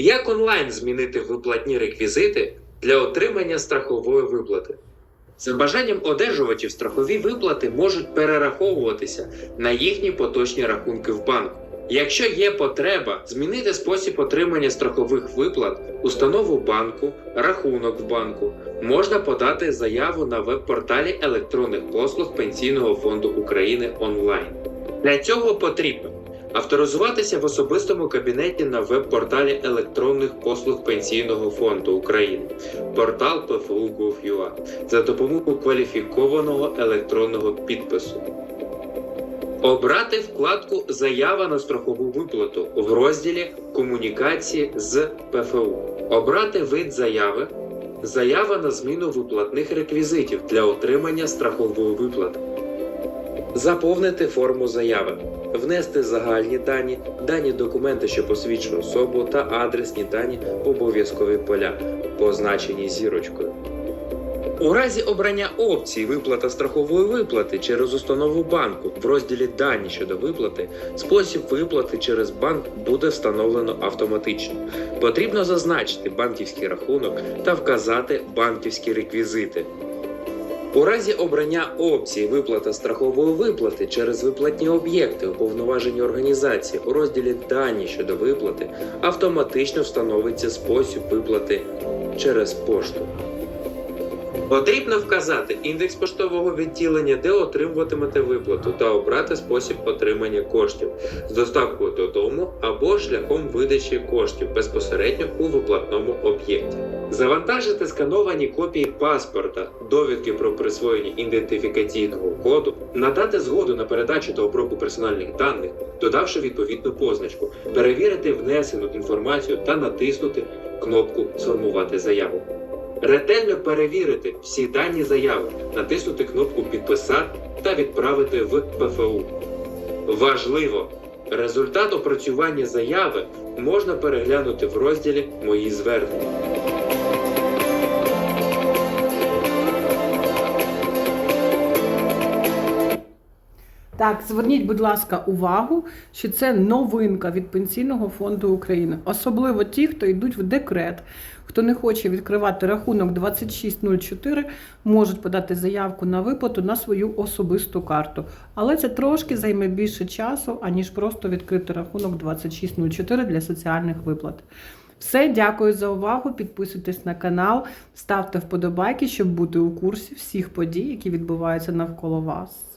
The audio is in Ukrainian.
Як онлайн змінити виплатні реквізити для отримання страхової виплати? За бажанням одержувачів страхові виплати можуть перераховуватися на їхні поточні рахунки в банку. Якщо є потреба змінити спосіб отримання страхових виплат, установу банку, рахунок в банку, можна подати заяву на веб-порталі електронних послуг Пенсійного фонду України онлайн. Для цього потрібно авторизуватися в особистому кабінеті на веб-порталі електронних послуг Пенсійного фонду України, портал PFU.gov.ua за допомогою кваліфікованого електронного підпису. Обрати вкладку Заява на страхову виплату в розділі Комунікації з ПФУ. Обрати вид заяви. Заява на зміну виплатних реквізитів для отримання страхової виплати. Заповнити форму заяви. Внести загальні дані, дані документи, що посвідчують особу та адресні дані обов'язкові поля, позначені зірочкою. У разі обрання опції виплата страхової виплати через установу банку в розділі Дані щодо виплати спосіб виплати через банк буде встановлено автоматично. Потрібно зазначити банківський рахунок та вказати банківські реквізити. У разі обрання опції виплата страхової виплати через виплатні об'єкти уповноважені організації у розділі Дані щодо виплати автоматично встановиться спосіб виплати через пошту. Потрібно вказати індекс поштового відділення, де отримуватимете виплату, та обрати спосіб отримання коштів з доставкою додому або шляхом видачі коштів безпосередньо у виплатному об'єкті. Завантажити скановані копії паспорта, довідки про присвоєння ідентифікаційного коду, надати згоду на передачу та обробку персональних даних, додавши відповідну позначку, перевірити внесену інформацію та натиснути кнопку Сформувати заяву. Ретельно перевірити всі дані заяви, натиснути кнопку Підписати та відправити в ПФУ. Важливо! Результат опрацювання заяви можна переглянути в розділі Мої звернення. Так, зверніть, будь ласка, увагу, що це новинка від Пенсійного фонду України. Особливо ті, хто йдуть в декрет, хто не хоче відкривати рахунок 2604, можуть подати заявку на виплату на свою особисту карту. Але це трошки займе більше часу, аніж просто відкрити рахунок 2604 для соціальних виплат. Все, дякую за увагу. Підписуйтесь на канал, ставте вподобайки, щоб бути у курсі всіх подій, які відбуваються навколо вас.